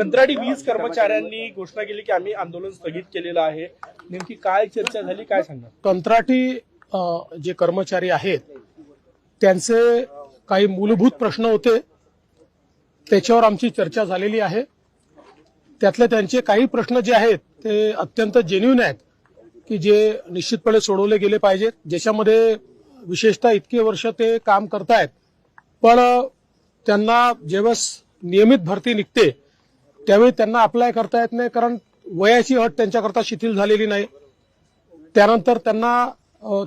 कंत्राटी वीज कर्मचाऱ्यांनी घोषणा केली की आम्ही आंदोलन स्थगित केलेलं आहे. नेमकी काय चर्चा झाली काय सांगणार? कंत्राटी जे कर्मचारी आहेत त्यांचे काही मूलभूत प्रश्न होते. त्याच्यावर आमची चर्चा झालेली आहे. त्यातले त्यांचे काही प्रश्न जे आहेत ते अत्यंत जेन्युन आहेत की जे निश्चितपणे सोडवले गेले पाहिजेत ज्याच्यामध्ये विशेषतः इतके वर्ष ते काम करतायत. पण त्यांना जेव्हा नियमित भरती निघते त्यावेळी त्यांना अप्लाय करता येत नाही कारण वयाची अट त्यांच्याकरता शिथिल झालेली नाही. त्यानंतर त्यांना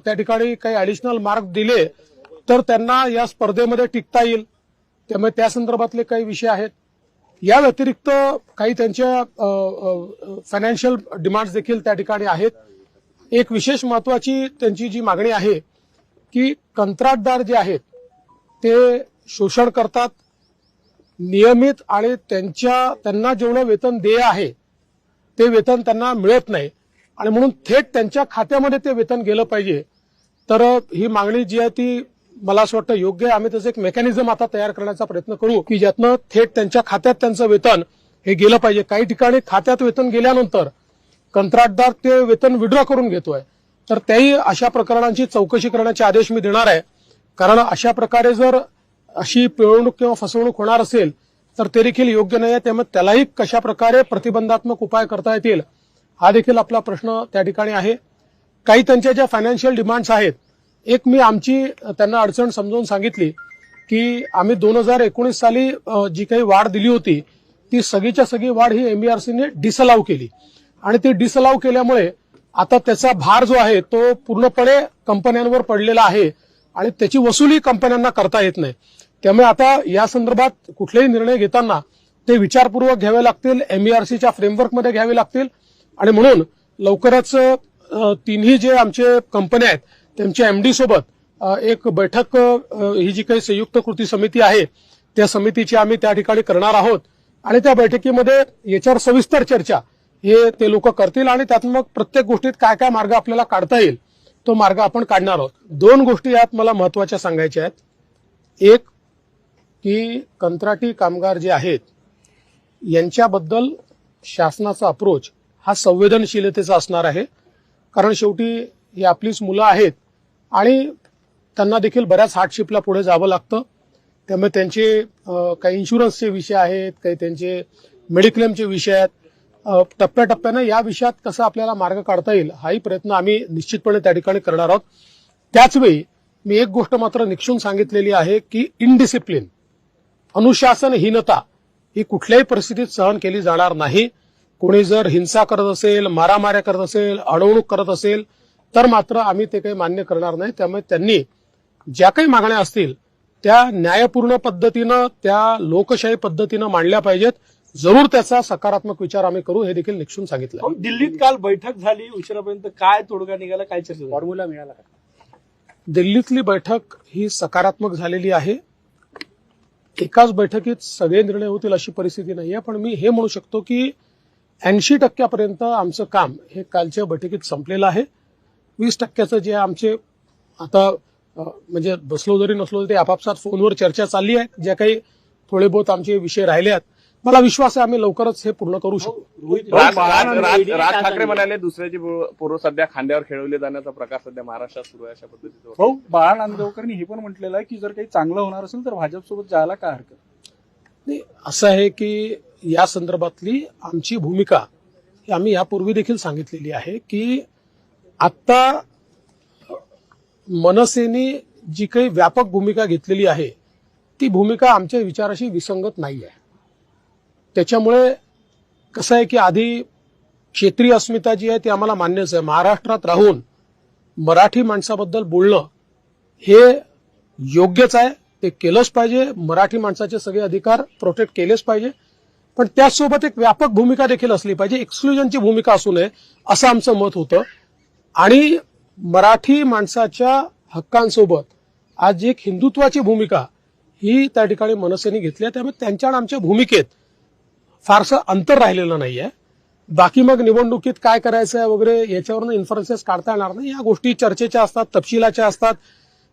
त्या ठिकाणी काही ऍडिशनल मार्क दिले तर त्यांना या स्पर्धेमध्ये टिकता येईल. त्यामुळे त्या संदर्भातले काही विषय आहेत. या व्यतिरिक्त काही त्यांच्या फायनान्शियल डिमांड्स देखील त्या ठिकाणी आहेत. एक विशेष महत्वाची त्यांची जी मागणी आहे की कंत्राटदार जे आहेत ते शोषण करतात नियमित आणि त्यांच्या त्यांना जेवढं वेतन देय आहे ते वेतन त्यांना मिळत नाही. आणि म्हणून थेट त्यांच्या खात्यामध्ये ते वेतन गेलं पाहिजे. तर ही मागणी जी आहे ती मला असं वाटतं योग्य आहे. आम्ही त्याचं एक मेकॅनिझम आता तयार करण्याचा प्रयत्न करू की ज्यातनं थेट त्यांच्या खात्यात त्यांचं वेतन हे गेलं पाहिजे. काही ठिकाणी खात्यात वेतन गेल्यानंतर कंत्राटदार ते वेतन विड्रॉ करून घेतोय. तर त्याही अशा प्रकरणांची चौकशी करण्याचे आदेश मी देणार आहे. कारण अशा प्रकारे जर अशी पिळवणूक किंवा फसवणूक होणार असेल तर ते देखील योग्य नाही. आहे त्यामुळे त्यालाही कशा प्रकारे प्रतिबंधात्मक उपाय करता येतील हा देखील आपला प्रश्न त्या ठिकाणी आहे. काही त्यांच्या ज्या फायनान्शियल डिमांड्स आहेत एक मी आमची त्यांना अडचण समजावून सांगितली की आम्ही दोन हजार एकोणीस साली जी काही वाढ दिली होती ती सगळीच्या सगळी वाढ ही एमबीआरसीने डिसअलाव केली. आणि ती डिसअलाव केल्यामुळे आता त्याचा भार जो आहे तो पूर्णपणे कंपन्यांवर पडलेला आहे आणि त्याची वसुली कंपन्यांना करता येत नाही. त्यामुळे आता या संदर्भात कुठलेही निर्णय घेताना ते विचारपूर्वक घ्यावे लागतील एमईआरसीच्या फ्रेमवर्कमध्ये घ्यावे लागतील. आणि म्हणून लवकरच तिन्ही जे आमचे कंपन्या आहेत त्यांच्या एमडी सोबत एक बैठक ही जी काही संयुक्त कृती समिती आहे त्या समितीची आम्ही त्या ठिकाणी करणार आहोत. आणि त्या बैठकीमध्ये याच्यावर सविस्तर चर्चा हे ते लोक करतील आणि त्यात मग प्रत्येक गोष्टीत काय काय मार्ग आपल्याला काढता येईल तो मार्ग आपण काढणार आहोत. दोन गोष्टी यात मला महत्त्वाच्या सांगायच्या आहेत. एक की कंत्राटी कामगार जे आहेत यांच्याबद्दल शासनाचा अप्रोच हा संवेदनशीलतेचा असणार आहे. कारण शेवटी ही आपलीच मुलं आहेत आणि त्यांना देखील बऱ्याच हार्डशिपला पुढे जावं लागतं. त्यामुळे त्यांचे काही इन्शुरन्सचे विषय आहेत काही त्यांचे मेडिक्लेमचे विषय आहेत. टप्प्याटप्प्यानं या विषयात कसा आपल्याला मार्ग काढता येईल हाही प्रयत्न आम्ही निश्चितपणे त्या ठिकाणी करणार आहोत. त्याचवेळी मी एक गोष्ट मात्र निक्षून सांगितलेली आहे की इनडिसिप्लिन अनुशासनहीनता ही कुठल्याही परिस्थितीत सहन केली जाणार नाही. कोणी जर हिंसा करत असेल मारामाऱ्या करत असेल अडवणूक करत असेल तर मात्र आम्ही ते काही मान्य करणार नाही. त्यामुळे त्यांनी ज्या काही मागण्या असतील त्या न्यायपूर्ण पद्धतीनं त्या लोकशाही पद्धतीनं मांडल्या पाहिजेत. जरूर त्याचा सकारात्मक विचार आम्ही करू हे देखील निक्षून सांगितलं. दिल्लीत काल बैठक झाली उशिरापर्यंत काय तोडगा निघाला काय चर्चा? फॉर्म्युला मिळाला का? दिल्लीतली बैठक ही सकारात्मक झालेली आहे. एकाच बैठकीत सगळे निर्णय होतील अशी परिस्थिती नाही आहे पण मी हे म्हणू शकतो की ऐंशी टक्क्यापर्यंत आमचं काम हे कालच्या बैठकीत संपलेलं आहे. वीस टक्क्याचं जे आमचे आता म्हणजे बसलो जरी नसलो तरी ते आपापसात फोनवर चर्चा चालली आहे. ज्या काही थोडे बहुत आमचे विषय राहिले आहेत मला विश्वास आहे आम्ही लवकरच हे पूर्ण करू शकू. राज ठाकरे? म्हणाले दुसऱ्याची पूर्व पूर्व सध्या खांद्यावर खेळवले जाण्याचा प्रकार सध्या महाराष्ट्रात सुरू आहे अशा पद्धतीचं भाऊ बाळा नांदगावकरांनी हे पण म्हटलेलं आहे की जर काही चांगलं होणार असेल तर भाजपसोबत जायला काय हरकत? नाही, असं आहे की या संदर्भातली आमची भूमिका ही आम्ही यापूर्वी देखील सांगितलेली आहे की आत्ता मनसेने जी काही व्यापक भूमिका घेतलेली आहे ती भूमिका आमच्या विचाराशी विसंगत नाही आहे त्याच्यामुळे कसं आहे की आधी क्षेत्रीय अस्मिता जी आहे ती आम्हाला मान्यच आहे. महाराष्ट्रात राहून मराठी माणसाबद्दल बोलणं हे योग्यच आहे. ते केलंच पाहिजे. मराठी माणसाचे सगळे अधिकार प्रोटेक्ट केलेच पाहिजे. पण त्याचसोबत एक व्यापक भूमिका देखील असली पाहिजे. एक्सक्लुजनची भूमिका असू नये असं आमचं मत होतं. आणि मराठी माणसाच्या हक्कांसोबत आज एक हिंदुत्वाची भूमिका ही त्या ठिकाणी मनसेने घेतली आहे. त्यामुळे त्यांच्या आमच्या भूमिकेत फारसं अंतर राहिलेलं नाहीये. बाकी मग निवडणुकीत काय करायचं आहे वगैरे याच्यावरून इन्फरन्सेस काढता येणार नाही. या गोष्टी चर्चेच्या असतात तपशिलाच्या असतात.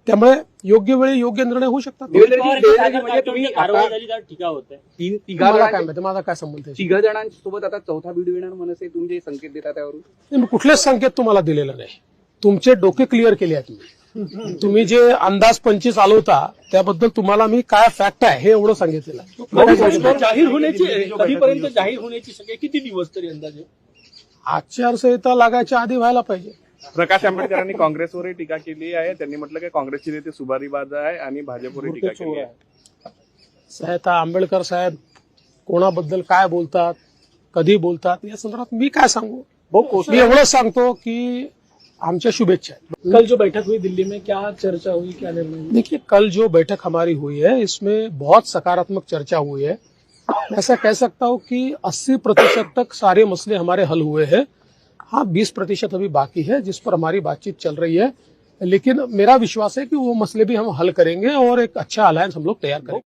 त्यामुळे योग्य वेळी योग्य निर्णय होऊ शकतात. म्हणजे माझा काय संबंध आहे? तिघा जणांसोबत आता चौथा बीड येणार मनसे तुम्ही जे संकेत देता त्यावरून. कुठलेच संकेत तुम्हाला दिलेला नाही. तुमचे डोके क्लिअर केले आहेत मी. तुम्ही जे अंदाज पंचवीस आलवता त्याबद्दल तुम्हाला मी काय फॅक्ट आहे हे एवढं सांगितलेलं आहे. जाहीर होण्याची कधीपर्यंत जाहीर होण्याची सगळे किती दिवस तरी अंदाजे आचारसंहिता लागायच्या आधी व्हायला पाहिजे. प्रकाश आंबेडकरांनी काँग्रेसवरही टीका केली आहे. त्यांनी म्हटलं की काँग्रेसचे नेते सुभारीबाज आहे आणि भाजपवरही टीका केली आहे. साहेब आंबेडकर साहेब कोणाबद्दल काय बोलतात कधी बोलतात या संदर्भात मी काय सांगू? मी एवढंच सांगतो की आमच्या शुभेच्छा कल जो बैठक हुई दिल्ली में क्या चर्चा हुई क्या निर्णय? देखिए कल जो बैठक हमारी हुई है इसमें बहुत सकारात्मक चर्चा हुई है। ऐसा कह सकता हूँ कि 80 प्रतिशत तक सारे मसले हमारे हल हुए हैं। हाँ 20 प्रतिशत अभी बाकी है जिस पर हमारी बातचीत चल रही है। लेकिन मेरा विश्वास है कि वो मसले भी हम हल करेंगे और एक अच्छा अलायंस हम लोग तैयार करेंगे।